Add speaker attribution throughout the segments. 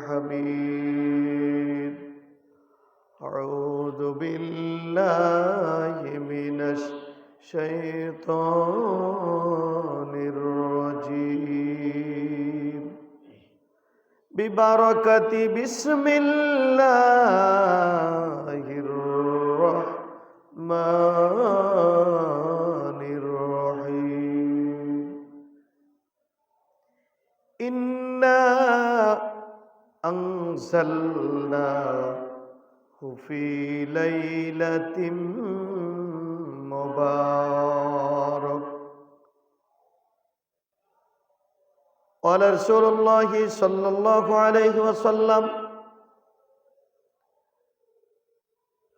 Speaker 1: الحميد أعوذ بالله من الشيطان الرجيم ببركة بسم الله الرحمن أنزلناه في ليلة مبارك قال رسول الله صلى الله عليه وسلم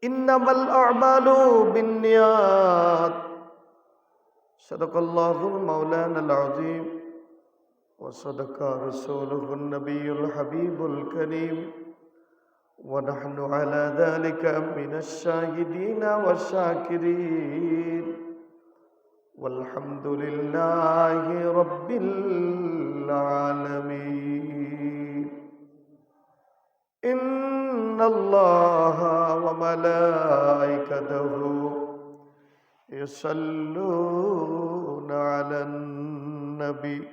Speaker 1: إنما الأعمال بالنيات صدق الله المولانا العظيم وصدق رسوله النبي الحبيب الكريم. ونحن على ذلك من الشاهدين والشاكرين. والحمد لله رب العالمين. إن الله وملائكته يصلون على النبي.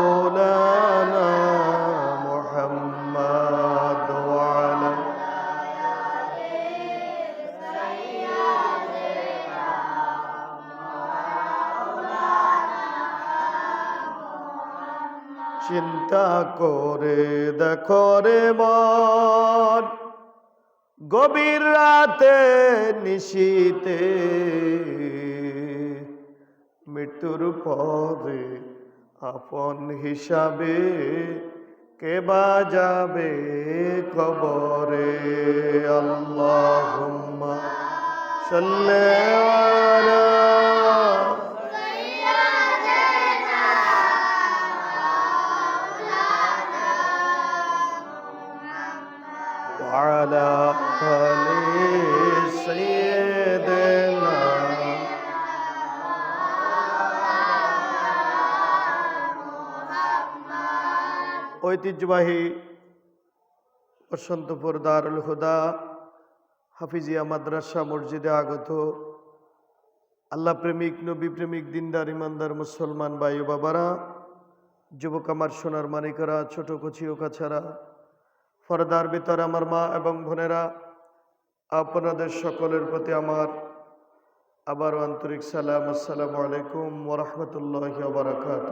Speaker 1: চিন্তা করে দেখো রে মন। গভীর রাতে নিশীতে মৃত্যুর পরে আপন হিসাবে কে বা যাবে কবরে আল্লাহ সাল্লা وعلى آل سيدنا ঐতিহ্যবাহী বসন্তপুর দারুল হুদা হাফিজিয়া মাদ্রাসা মসজিদে আগত আল্লাহ প্রেমিক নবী প্রেমিক দিনদার ইমানদার মুসলমান বায়ু বাবারা যুবক আমার সোনার মানিকরা ছোট কচি ও কাছারা পর্দার ভিতর আমার মা এবং বোনেরা, আপনাদের সকলের প্রতি আমার আবারও আন্তরিক সালাম, আসসালামু আলাইকুম ওরহমতুল্লাহ বারাকাত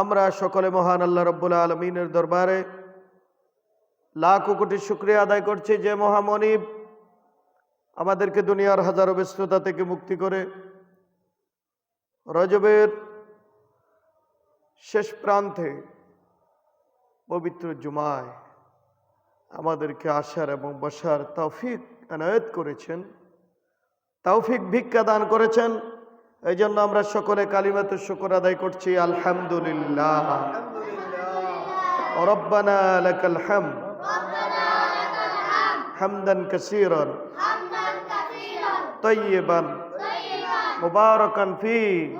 Speaker 1: আমরা সকলে মহান আল্লাহ রব্বুল আলমিনের দরবারে লাখ কোটি শুক্রিয়া আদায় করছি যে মহামনিব আমাদেরকে দুনিয়ার হাজারো ব্যস্ততা থেকে মুক্তি করে, রজবের শেষ প্রান্তে পবিত্র জুমায় আমাদেরকে আসার এবং বসার তৌফিক এনায়ত করেছেন তৌফিক ভিক্ষা দান করেছেন এই জন্য আমরা সকলে কালিমাত শুকর আদায় করছি আলহামদুলিল্লাহ রব্বানা লাকাল হাম হামদান কাসীরান طيبا مباركا فيه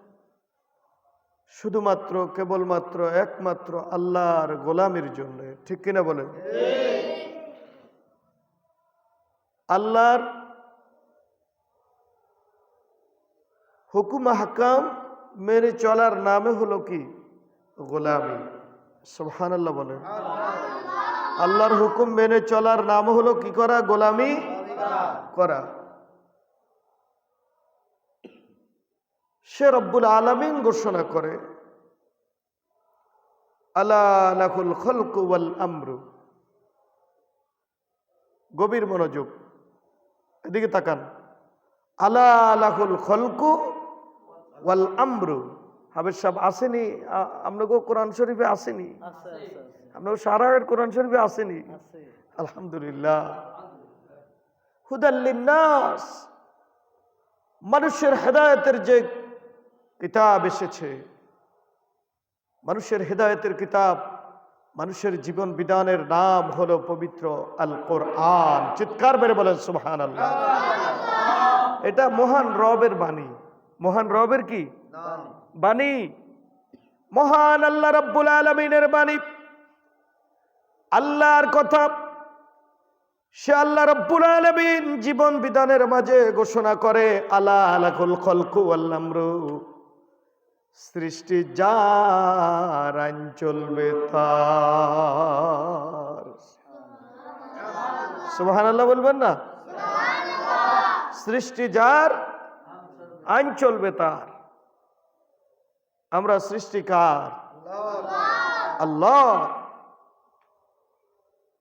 Speaker 1: শুধুমাত্র, কেবলমাত্র, একমাত্র আল্লাহর গোলামের জন্য। ঠিক কিনা বলেন? আল্লাহর হুকুম, হাকাম মেনে চলার নামে হলো কি? গোলামি। সোহান আল্লাহ বলেন। আল্লাহর হুকুম মেনে চলার নাম হলো কি করা? গোলামি করা। সে রব্বুল আলমিন ঘোষণা করে আলাহুল খলকু ওয়াল আমরু। গভীর মনোযোগ, এদিকে তাকান, আলা আলাহুল খলকু ওয়াল আমরু। হাবের সাহেব, আসেনি। আপনাকেও কোরআন শরীফে আসেনি। আপনাকে সারায়ের কোরআন শরীফে আসেনি। আলহামদুলিল্লাহ। হুদাল্লিন্নাস মানুষের হেদায়তের যে কিতাব এসেছে। মানুষের হেদায়েতের কিতাব, মানুষের জীবন বিধানের নাম হলো পবিত্র আল কোরআন চিৎকার মেরে বলেন সুবহান আল্লাহ এটা মহান রবের বাণী। মহান রবের কি? বাণী। মহান আল্লাহ রব্বুল আলমিনের বাণী। আল্লাহর কথা, সে আল্লাহ রব্বুল আলমিন জীবন বিধানের মাঝে ঘোষণা করে আল্লাহ আলাকুল খলকু আল্লামরু সৃষ্টি যার আইন চলবে তার সুবহান আল্লাহ বলবেন না? সৃষ্টি যার আইন চলবে তার আমরা সৃষ্টিকার আল্লাহ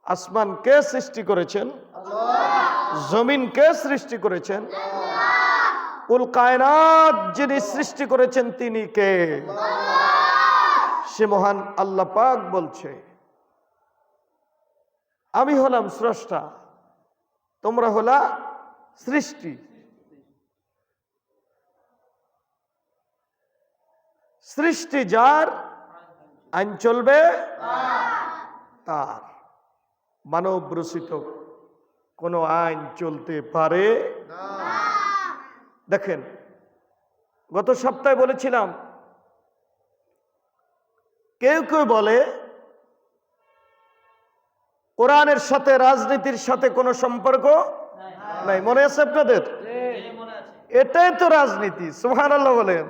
Speaker 1: আসমান কে সৃষ্টি করেছেন? জমিন কে সৃষ্টি করেছেন? উল কায়নাত যিনি সৃষ্টি করেছেন তিনি কে? সে মহান আল্লাহ পাক বলছে, আমি হলাম স্রষ্টা, তোমরা হলা সৃষ্টি। সৃষ্টি যার, আইন চলবে তার। মানব রচিত কোনো আইন চলতে পারে দেখেন, গত সপ্তাহে বলেছিলাম, কেউ কেউ বলে, কোরআনের সাথে রাজনীতির সাথে কোনো সম্পর্ক নাই। মনে আছে আপনাদের? এটাই তো রাজনীতি সুহান আল্লাহ বলেন।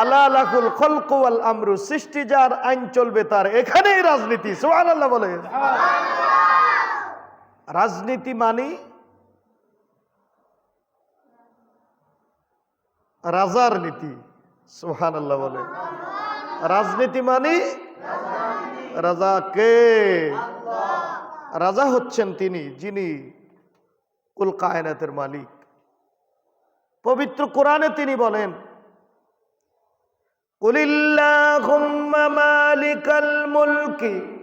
Speaker 1: আল্লাহ আলাকুল খলকু আল আমরু, সৃষ্টি যার আইন চলবে তার এখানেই রাজনীতি সুহান আল্লাহ বলেন। রাজনীতি মানি রাজার নীতি সোহান আল্লাহ বলে। রাজনীতি মানে রাজা কে? রাজা হচ্ছেন তিনি, যিনি কুল কায়নাতের মালিক। পবিত্র কোরআনে তিনি বলেন, কুলিল্লাহুম্মা মালিকাল মুলকি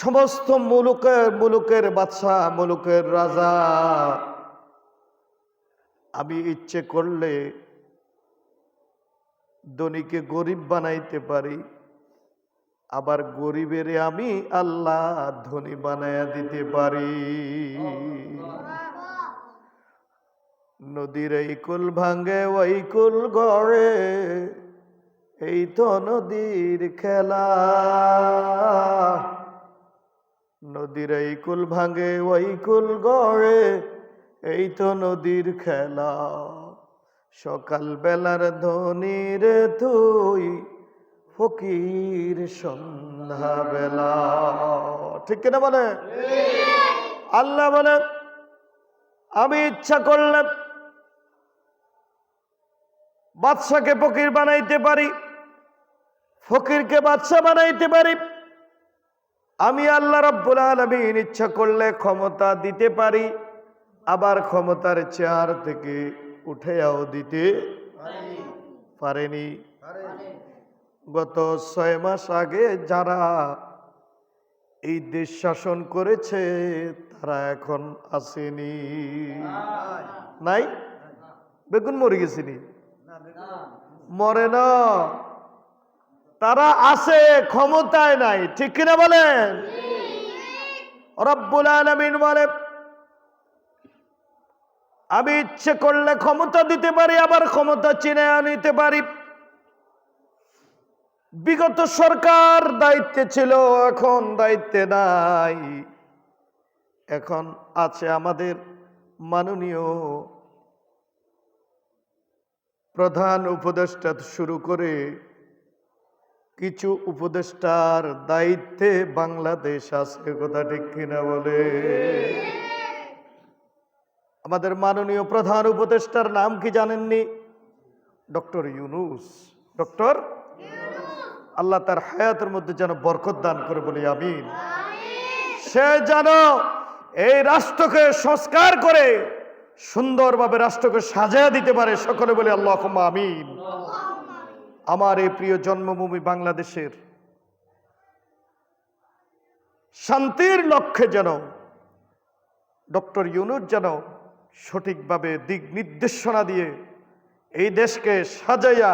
Speaker 1: সমস্ত মুলুকের মুলুকের বাদশাহ, মুলুকের রাজা। আমি ইচ্ছে করলে ধনীকে গরিব বানাইতে পারি, আবার গরিবের আমি আল্লাহ ধনী বানায়া দিতে পারি। নদীর এই কুল ভাঙ্গে ওই কুল গড়ে, এই তো নদীর খেলা। নদীর এই কুল ভাঙ্গে ওই কুল গড়ে, এই তো নদীর খেলা। সকাল বেলার ধনির তুই ফকির সন্ধ্যা বেলা ঠিক কিনা বলে? আল্লাহ বলে, আমি ইচ্ছা করলাম বাদশাকে ফকির বানাইতে পারি, ফকিরকে বাদশা বানাইতে পারি। আমি আল্লাহ রব্বুল আলমিন ইচ্ছা করলে ক্ষমতা দিতে পারি, আবার ক্ষমতার চেয়ার থেকে উঠেও দিতে পারেনি। গত ছয় মাস আগে যারা এই দেশ শাসন করেছে, তারা এখন আসেনি। নাই? বেগুন মরে গেছিনি মরে না। তারা আছে, ক্ষমতায় নাই, ঠিক কিনা বলেন? রব্বুল আলমিন বলে, আমি ইচ্ছে করলে ক্ষমতা দিতে পারি, আবার ক্ষমতা চিনে আনিতে পারি। বিগত সরকার দায়িত্বে ছিল, এখন দায়িত্বে নাই। এখন আছে আমাদের মাননীয় প্রধান উপদেষ্টা শুরু করে কিছু উপদেষ্টার দায়িত্বে বাংলাদেশ আছে, কথা ঠিক কিনা বলে? আমাদের মাননীয় প্রধান উপদেষ্টার নাম কি জানেননি? ডক্টর ইউনুস। ডক্টর? আল্লাহ তার হায়াতের মধ্যে যেন বরকত দান করে বলি, আমিন। সে যেন এই রাষ্ট্রকে সংস্কার করে সুন্দরভাবে রাষ্ট্রকে সাজায় দিতে পারে, সকলে বলে আল্লাহ আমিন। আমার এই প্রিয় জন্মভূমি বাংলাদেশের শান্তির লক্ষ্যে যেন ডক্টর ইউনুস যেন সঠিকভাবে দিক নির্দেশনা দিয়ে এই দেশকে সাজাইয়া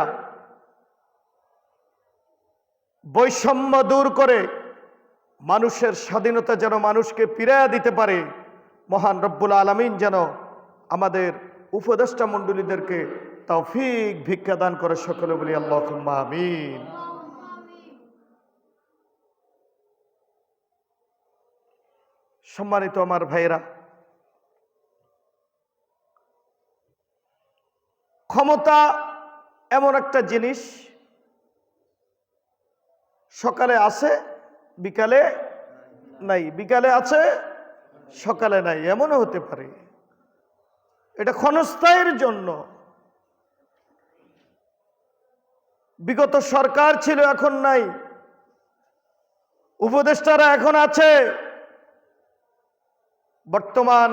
Speaker 1: বৈষম্য দূর করে মানুষের স্বাধীনতা যেন মানুষকে ফিরাইয়া দিতে পারে, মহান রব্বুল আলমিন যেন আমাদের উপদেষ্টা মণ্ডলীদেরকে তৌফিক, ভিক্ষা দান করে সকলে বলি আল্লাহ আমিন। সম্মানিত আমার ভাইরা ক্ষমতা এমন একটা জিনিস, সকালে আছে, বিকালে নাই, বিকালে আছে, সকালে নাই, এমনও হতে পারে। এটা ক্ষণস্থায়ের জন্য। বিগত সরকার ছিল, এখন নাই। উপদেষ্টারা এখন আছে। বর্তমান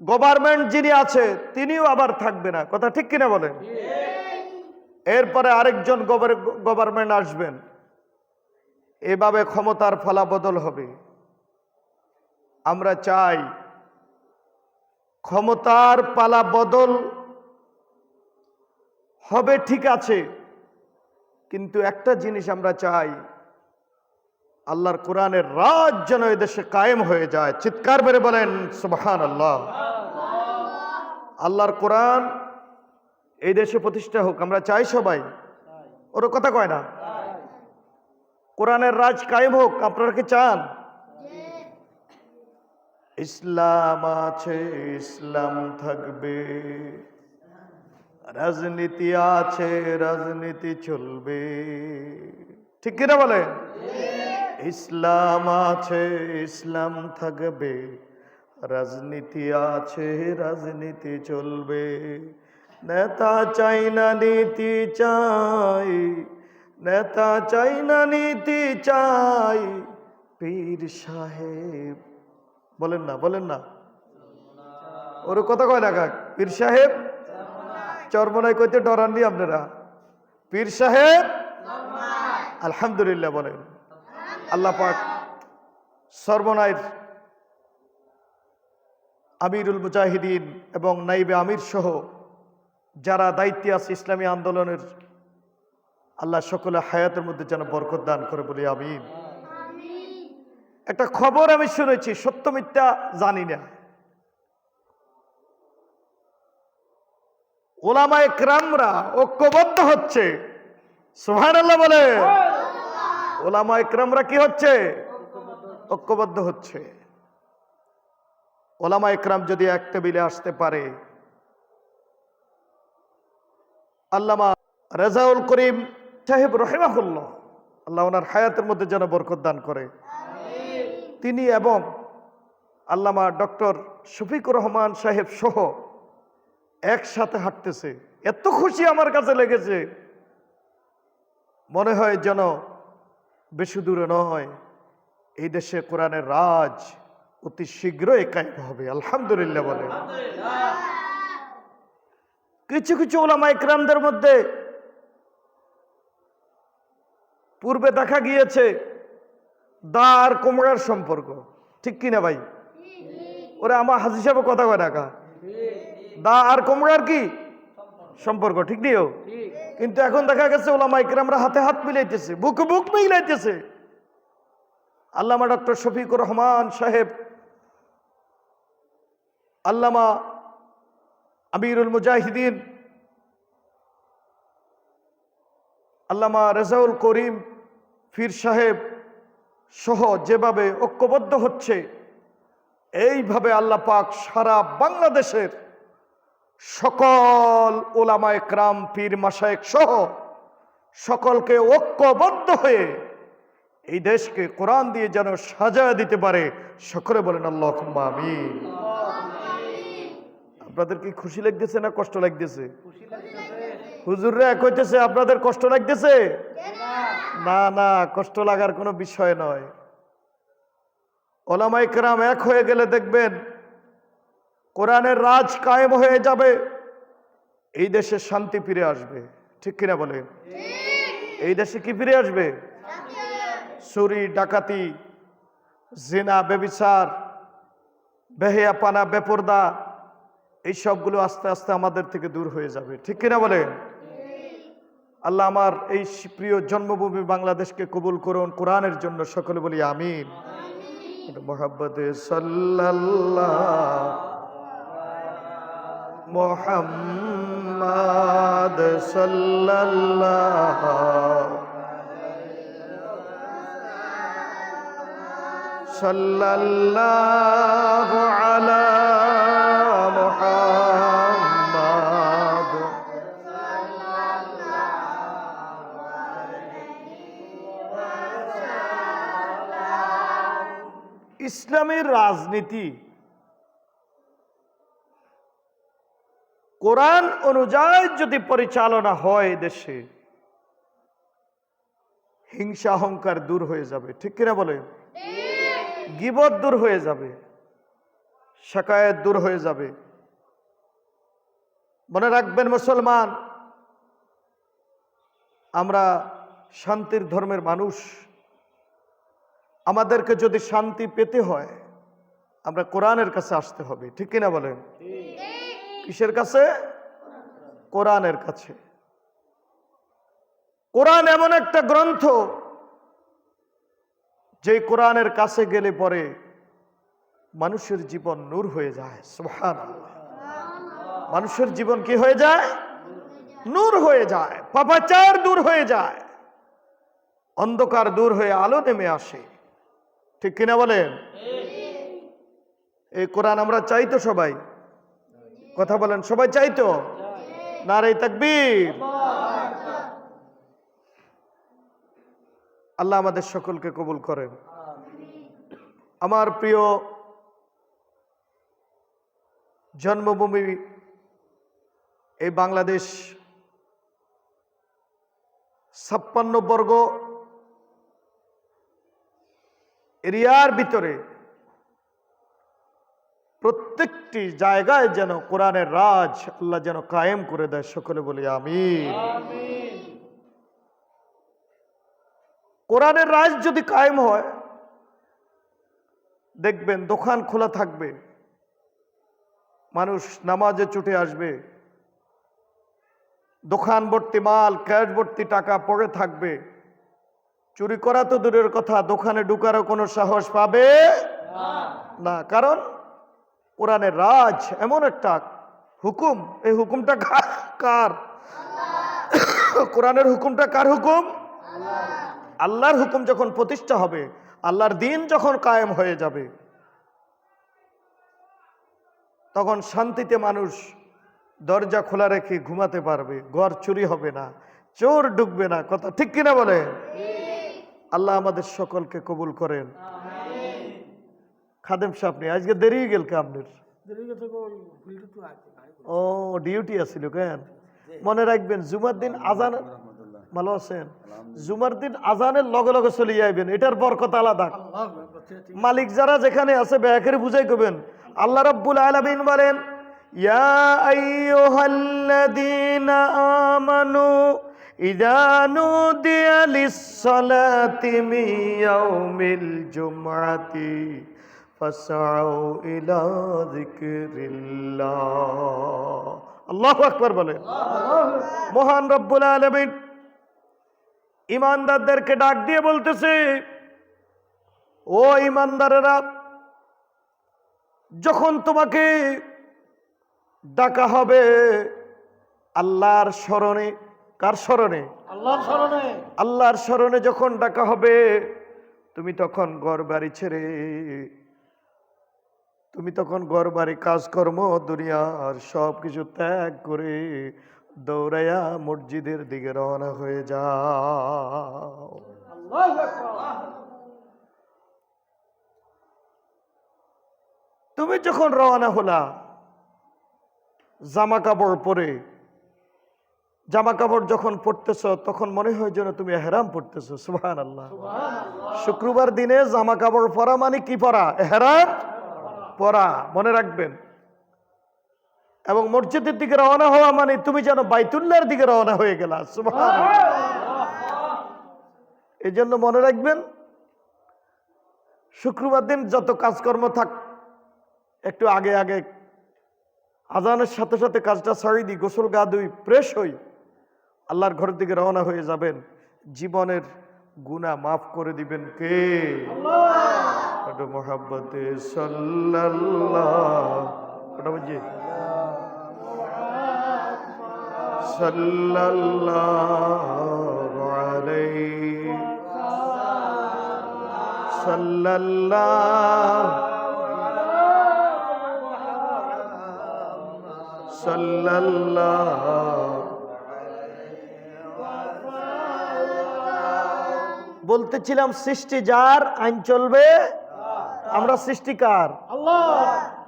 Speaker 1: গভর্নমেন্ট যিনি আছে, তিনিও আবার থাকবে না। কথা ঠিক কিনা বলেন? এরপরে আরেকজন গভর্নমেন্ট আসবেন। এভাবে ক্ষমতার ফলাবদল হবে। আমরা চাই ক্ষমতার পালা বদল হবে, ঠিক আছে। কিন্তু একটা জিনিস আমরা চাই, আল্লাহর কোরআনের রাজ যেন দেশে কায়েম হয়ে যায়। চিৎকার বেড়ে বলেন সুবহান আল্লাহ আল্লাহর কোরআন এই দেশে প্রতিষ্ঠা হোক, আমরা চাই সবাই। ওর কথা কয় না? কোরআনের রাজ কায়েম হোক, আপনারা কি চান? ইসলাম আছে, ইসলাম থাকবে। রাজনীতি আছে, রাজনীতি চলবে। ঠিক কিনা বলে ইসলাম আছে, ইসলাম থাকবে। রাজনীতি আছে, রাজনীতি চলবে। নেতা চাই না নীতি চাই, নেতা চাই না নীতি চাই। পীর সাহেব, বলেন না বলেন না। ওর কথা কয় না কাক? পীর সাহেব? চরমনায় কইতে ডরাননি আপনারা। পীর সাহেব? আলহামদুলিল্লাহ বলেন। আল্লাহ পাক সর্বনায়ের আমিরুল মুজাহিদিন এবং নাইবে আমির সহ যারা দায়িত্বে আছে ইসলামী আন্দোলনের আল্লাহ সকলে হায়াতের মধ্যে যেন বরকত দান করে বলি আমিন। একটা খবর আমি শুনেছি সত্য মিথ্যা জানি না। ওলামায় ক্রামরা ঐক্যবদ্ধ হচ্ছে। সোহান আল্লাহ বলে। ওলামায় ক্রামরা কি হচ্ছে? ঐক্যবদ্ধ হচ্ছে। ওলামা একরাম যদি এক টেবিলে আসতে পারে। আল্লামা রেজাউল করিম সাহেব রহেমাহুল্লাহ আল্লাহ ওনার হায়াতের মধ্যে যেন বরকত দান করে। তিনি এবং আল্লামা ডক্টর শফিকুর রহমান সাহেব সহ একসাথে হাঁটতেছে। এত খুশি আমার কাছে লেগেছে। মনে হয় যেন বেশি দূরে নয়, এই দেশে কোরআনের রাজ অতি শীঘ্রই কায়েম হবে, আলহামদুলিল্লাহ বলে। কিছু কিছু ওলামা ইকরামদের মধ্যে পূর্বে দেখা গিয়েছে দা আর কোমড়ার সম্পর্ক। ঠিক কিনা ভাই? ওরা আমার হাজি সাহেব কথা কয় টাকা দা আর কোমড়ার কি? সম্পর্ক ঠিক নিও? কিন্তু এখন দেখা গেছে ওলামা ইকরামরা হাতে হাত মিলাইতেছে বুক বুক মিলাইতেছে। আল্লামা ডক্টর শফিকুর রহমান সাহেব আল্লামা আমিরুল মুজাহিদিন আল্লামা রেজাউল করিম ফির সাহেব সহ যেভাবে ঐক্যবদ্ধ হচ্ছে এইভাবে আল্লাহ পাক সারা বাংলাদেশের সকল ওলামা একরাম, পীর মাসায়েক সহ সকলকে ঐক্যবদ্ধ হয়ে এই দেশকে কোরআন দিয়ে যেন সাজা দিতে পারে। সকলে বলেন আল্লাহ আমিন। আপনাদের কি খুশি লাগতেছে না কষ্ট লাগতেছে? হুজুররা এক হইতেছে, আপনাদের কষ্ট লাগতেছে? না না, কষ্ট লাগার কোনো বিষয় নয়। ওলামাই কেরাম এক হয়ে গেলে দেখবেন কোরআনের রাজ কায়েম হয়ে যাবে। এই দেশে শান্তি ফিরে আসবে। ঠিক কিনা বলে এই দেশে কি ফিরে আসবে? চুরি ডাকাতি জিনা বেবিচার বেহেয়া পানা বেপর্দা এই সবগুলো আস্তে আস্তে আমাদের থেকে দূর হয়ে যাবে। ঠিক কিনা বলে আল্লাহ আমার এই প্রিয় জন্মভূমি বাংলাদেশকে কবুল করুন কোরআনের জন্য সকলে বলি আমিন। মোহাম্মদে সাল্লাল্লাহ। মোহাম্মদ সাল্লাল্লাহ সাল্লাল্লাহু আলা মুহাম্মাদ ইসলামের রাজনীতি কোরআন অনুযায়ী যদি পরিচালনা হয় দেশে, হিংসা, অহংকার দূর হয়ে যাবে। ঠিক কিনা বলে গিবত দূর হয়ে যাবে। শাকায়ত দূর হয়ে যাবে। মনে রাখবেন মুসলমান, আমরা শান্তির ধর্মের মানুষ। আমাদেরকে যদি শান্তি পেতে হয়, আমরা কোরআনের কাছে আসতে হবে। ঠিক কিনা বলেন? কিসের কাছে? কোরআনের কাছে। কোরআন এমন একটা গ্রন্থ যে কোরআনের কাছে গেলে পরে মানুষের জীবন নূর হয়ে যায়। সুহান মানুষের জীবন কি হয়ে যায়? নূর হয়ে যায়। পাপাচার দূর হয়ে যায়। অন্ধকার দূর হয়ে আলো নেমে আসে। ঠিক কিনা বলেন? এই কোরআন আমরা চাই তো সবাই। কথা বলেন, সবাই চাই তো? নারে তাকবীর। আল্লাহ আমাদের সকলকে কবুল করেন। আমার প্রিয় জন্মভূমি এই বাংলাদেশ, ছাপ্পান্ন বর্গ এরিয়ার ভিতরে প্রত্যেকটি জায়গায় যেন কোরআনের রাজ আল্লাহ যেন কায়েম করে দেয়, সকলে বলি আমি কোরআনের রাজ যদি কায়েম হয়, দেখবেন দোকান খোলা থাকবে, মানুষ নামাজে ছুটে আসবে, দোকান ভর্তি মাল, ক্যাশ ভর্তি টাকা পড়ে থাকবে। চুরি করা তো দূরের কথা, দোকানে ঢুকারও কোনো সাহস পাবে না। কারণ কোরআনের রাজ এমন একটা হুকুম। এই হুকুমটা কার? কোরআনের হুকুমটা কার হুকুম? আল্লাহর হুকুম যখন প্রতিষ্ঠা হবে আল্লাহর দিন যখন কায়েম হয়ে যাবে তখন শান্তিতে মানুষ দরজা খোলা রেখে ঘুমাতে পারবে ঘর চুরি হবে না চোর ঢুকবে না কথা ঠিক কিনা বলে আল্লাহ আমাদের সকলকে কবুল করেন। খাদেম সাহেব আজকে দেরি হয়ে গেল আপনার ও ডিউটি আছিল কেন? মনে রাখবেন জুমার দিন আজান ভালো আছেন? জুমার দিন আজানের লগে লগে চলে যাইবেন এটার বরকত আলাদা। মালিক যারা যেখানে আছে ব্যাকের বুঝাই করবেন। আল্লাহ রাব্বুল আলামিন বলেন ইয়া আইয়ুহাল্লাযীনা আমানু ইযা নুদিয়া লিস-সালাতি মিন ইয়াউমিল ইলা যিকরিল্লাহ আল্লাহু আকবার বলেন। মহান রব্বুল আলামিন ইমানদারদেরকে ডাক দিয়ে বলতেছে ও ইমানদারেরা যখন তোমাকে ডাকা হবে আল্লাহর স্মরণে কার স্মরণে?
Speaker 2: আল্লাহর স্মরণে।
Speaker 1: আল্লাহর স্মরণে যখন ডাকা হবে তুমি তখন ঘর বাড়ি ছেড়ে তুমি তখন ঘর বাড়ি কাজকর্ম দুনিয়ার সব কিছু ত্যাগ করে দৌড়াইয়া মসজিদের দিকে রওনা হয়ে যাও। তুমি যখন রওনা হলা জামা কাপড় পরে জামা কাপড় যখন পরতেছ তখন মনে হয় যেন তুমি হেরাম পড়তেছ সুহান আল্লাহ শুক্রবার দিনে জামা কাপড় পরা মানে কি পরা? হেরাম পরা মনে রাখবেন। এবং মসজিদের দিকে রওনা হওয়া মানে তুমি যেন বাইতুল্লার দিকে রওনা হয়ে গেলা এই জন্য মনে রাখবেন, শুক্রবার দিন যত কাজকর্ম থাক, একটু আগে আগে আজানের সাথে সাথে কাজটা ছাড়িয়ে দিই, গোসল গা দুই ফ্রেশ হই, আল্লাহর ঘরের দিকে রওনা হয়ে যাবেন। জীবনের গুণা মাফ করে দিবেন কে? আলাইহি। সাল্লাল্লাহু সাল্লাল্লাহু বলতেছিলাম সৃষ্টি যার আইন চলবে। আমরা সৃষ্টিকার।
Speaker 2: আল্লাহ।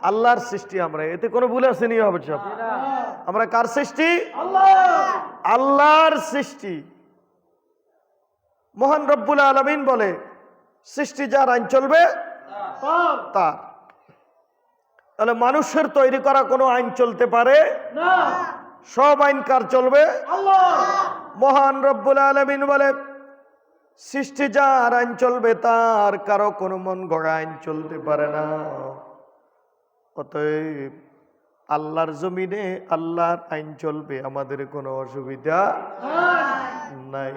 Speaker 1: আল্লাহর সৃষ্টি আমরা এতে কোনো ভুল আসেনি হবে সব? আমরা কার সৃষ্টি? আল্লাহর সৃষ্টি। মহান রব্বুল আলমিন বলে সৃষ্টি যার আইন চলবে
Speaker 2: তার।
Speaker 1: তাহলে মানুষের তৈরি করা কোনো আইন চলতে পারে? সব আইন কার চলবে? মহান রব্বুল আলমিন বলে সৃষ্টি যার আইন চলবে তার কারও কোনো মন গড়া আইন চলতে পারে না। অতএব আল্লাহর জমিনে আল্লাহর আইন চলবে আমাদের কোনো অসুবিধা নাই।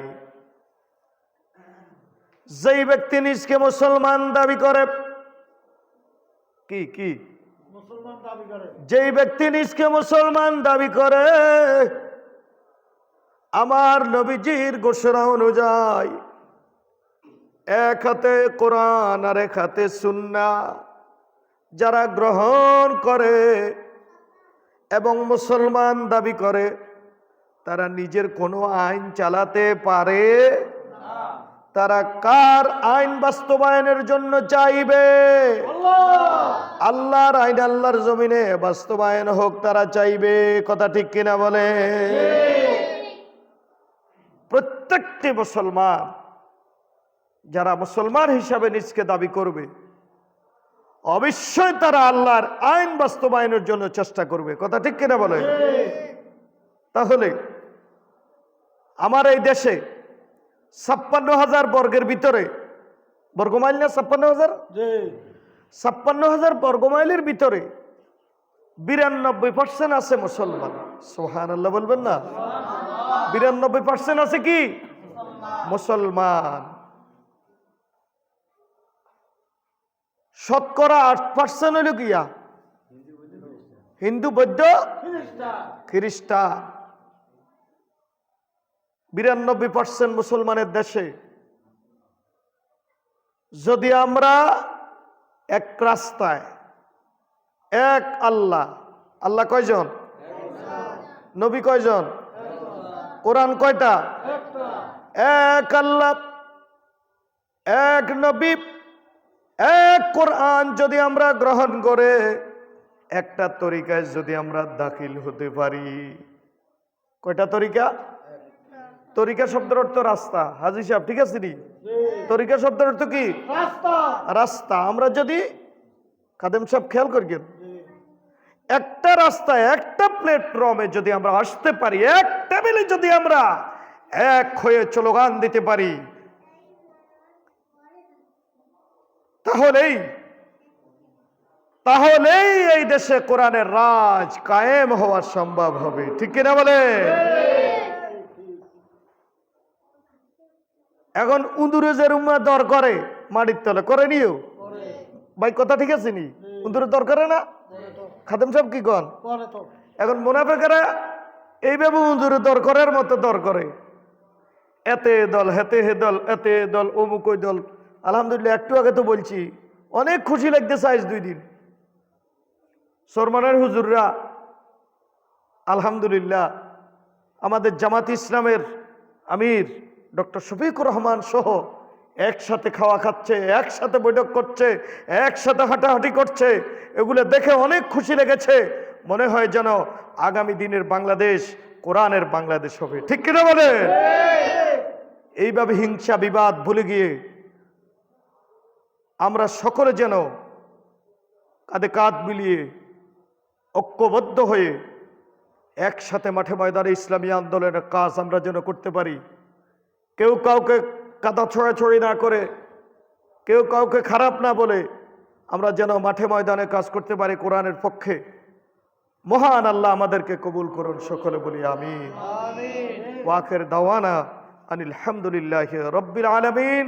Speaker 1: যেই ব্যক্তি নিজকে মুসলমান দাবি করে কি কি? যেই ব্যক্তি নিজকে মুসলমান দাবি করে আমার নবীজির ঘোষণা অনুযায়ী এক হাতে কোরআন আর এক হাতে সুন্না। যারা গ্রহণ করে এবং মুসলমান দাবি করে তারা নিজের কোনো আইন চালাতে পারে? তারা কার আইন বাস্তবায়নের জন্য চাইবে? আল্লাহর আইন আল্লাহর জমিনে বাস্তবায়ন হোক তারা চাইবে। কথা ঠিক কিনা বলে প্রত্যেকটি মুসলমান যারা মুসলমান হিসাবে নিজকে দাবি করবে অবশ্যই তারা আল্লাহর আইন বাস্তবায়নের জন্য চেষ্টা করবে। কথা ঠিক কিনা বলে তাহলে আমার এই দেশে ছাপ্পান্ন হাজার বর্গের ভিতরে বর্গমাইল না ছাপ্পান্ন হাজার? ছাপ্পান্ন হাজার বর্গমাইলের ভিতরে বিরানব্বই পার্সেন্ট আছে মুসলমান। সোহান আল্লাহ বলবেন না? বিরানব্বই পার্সেন্ট আছে কি? মুসলমান। শতকরা আট পার্সেন্ট হইল কিয়া হিন্দু বৌদ্ধ
Speaker 2: খ্রিস্টান।
Speaker 1: বিরানব্বই পার্সেন্ট মুসলমানের দেশে। যদি আমরা এক রাস্তায়, এক আল্লাহ আল্লাহ কয়জন? নবী কয়জন? কোরআন কয়টা? এক আল্লাহ, এক নবী এক কোরআন যদি আমরা গ্রহণ করে একটা তরিকায় যদি আমরা দাখিল হতে পারি। কয়টা তরিকা? তরিকা শব্দের অর্থ রাস্তা। হাজি সাহেব ঠিক আছে নি? তরিকা শব্দের অর্থ কি?
Speaker 2: রাস্তা।
Speaker 1: রাস্তা। আমরা যদি কাদেম সাহেব খেয়াল করিয়েন একটা রাস্তায় একটা প্ল্যাটফর্মে যদি আমরা আসতে পারি এক টেবিলে যদি আমরা এক হয়ে স্লোগান দিতে পারি তাহলেই তাহলেই এই দেশে কোরআনের রাজ কায়েম হওয়া সম্ভব হবে। ঠিক কিনা বলে? এখন উন্দুরে যে রুমা দর করে মাটির তলে করে নিও ভাই কথা ঠিক আছে নি? উন্দুরে দর করে না? খাদেম সাহেব কি কন? এখন মুনাফেকেরা এইভাবে উন্দুরে দর করার মতো দর করে। এতে দল হেতে হে দল এতে দল অমুক দল আলহামদুলিল্লাহ একটু আগে তো বলছি অনেক খুশি লাগতেছে আজ দুই দিন। সরমানের হুজুররা আলহামদুলিল্লাহ আমাদের জামাত ইসলামের আমির ডক্টর শফিকুর রহমান সহ একসাথে খাওয়া খাচ্ছে একসাথে বৈঠক করছে একসাথে হাঁটাহাঁটি করছে এগুলো দেখে অনেক খুশি লেগেছে। মনে হয় যেন আগামী দিনের বাংলাদেশ কোরআনের বাংলাদেশ হবে। ঠিক কিনা বলে এইভাবে হিংসা বিবাদ ভুলে গিয়ে আমরা সকলে যেন কাঁধে কাঁধ মিলিয়ে ঐক্যবদ্ধ হয়ে একসাথে মাঠে ময়দানে ইসলামী আন্দোলনের কাজ আমরা যেন করতে পারি। কেউ কাউকে কাদা ছড়াছড়ি না করে কেউ কাউকে খারাপ না বলে আমরা যেন মাঠে ময়দানে কাজ করতে পারি কোরআনের পক্ষে। মহান আল্লাহ আমাদেরকে কবুল করুন সকলে বলি আমি ওয়াকের দাওয়ানা আনিল হামদুলিল্লাহ রব্বিল আলমিন।